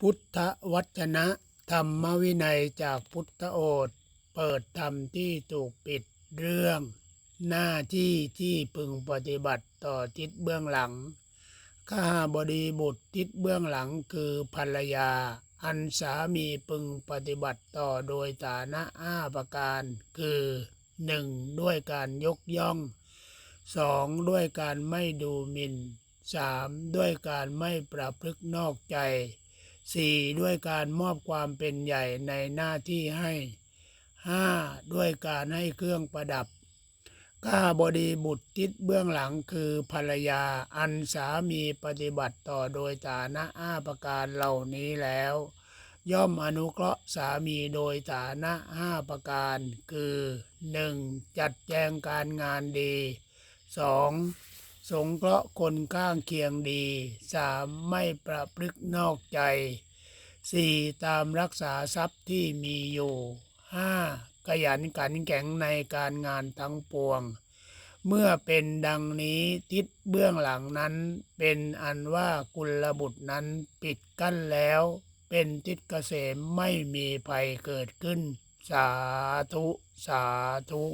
พุทธวจนะ ธรรมวินัยจากพุทธโอษเปิดธรรมที่ถูกปิดเรื่อง หน้าที่ที่พึงปฏิบัติต่อทิศเบื้องหลังข้าบดีบุตรทิศเบื้องหลังคือภรรยา อันสามีพึงปฏิบัติต่อโดยฐานะอ้าประการ คือหนึ่งด้วยการยกย่องสองด้วยการไม่ดูหมิ่นสามด้วยการไม่ประพฤกนอกใจ สี่ด้วยการมอบความเป็นใหญ่ในหน้าที่ให้ห้าด้วยการให้เครื่องประดับข้าบดีบุตรทิศเบื้องหลังคือภรรยาอันสามีปฏิบัติต่อโดยฐานะอาประการเหล่านี้แล้ว ย่อมอนุเคราะห์สามีโดยฐานะห้าประการ คือหนึ่งจัดแจงการงานดีสอง สงเคราะห์คนข้างเคียงดีสามไม่ประพฤกนอกใจสี่ตามรักษาทรัพย์ที่มีอยู่ห้าขยันขันแข็งในการงานทั้งปวง เมื่อเป็นดังนี้ทิศเบื้องหลังนั้น เป็นอันว่ากุลบุตรนั้นปิดกั้นแล้ว เป็นทิศเกษมไม่มีภัยเกิดขึ้น สาธุ สาธุ